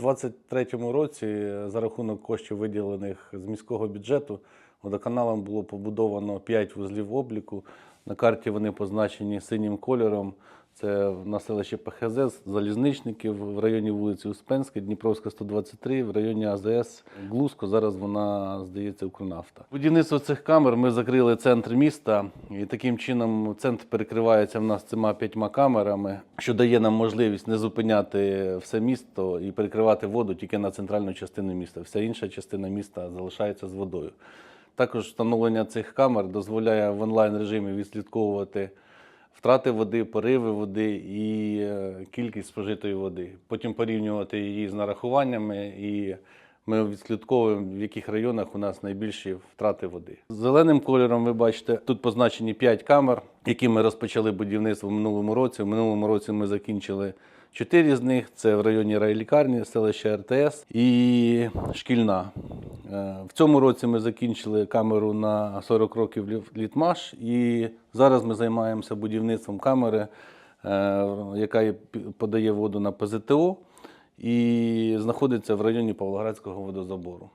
У 2023 році за рахунок коштів, виділених з міського бюджету, водоканалом було побудовано 5 вузлів обліку. На карті вони позначені синім кольором. Це на селищі ПХЗ, залізничників в районі вулиці Успенська, Дніпровська 123, в районі АЗС Глузко. Зараз вона, здається, Укрнафта. Будівництво цих камер ми закрили центр міста, і таким чином центр перекривається в нас цими п'ятьма камерами, що дає нам можливість не зупиняти все місто і перекривати воду тільки на центральну частину міста. Вся інша частина міста залишається з водою. Також встановлення цих камер дозволяє в онлайн режимі відслідковувати втрати води, пориви води і е, кількість спожитої води. Потім порівнювати її з нарахуваннями, і ми відслідковуємо, в яких районах у нас найбільші втрати води. Зеленим кольором ви бачите, тут позначені 5 камер, які ми розпочали будівництво в минулому році. В минулому році ми закінчили. Чотири з них це в районі райлікарні, селище РТС і шкільна. Е, В цьому році ми закінчили камеру на 40 років Літмаш, і зараз ми займаємося будівництвом камери, е, яка подає воду на ПЗТО і знаходиться в районі Павлоградського водозабору.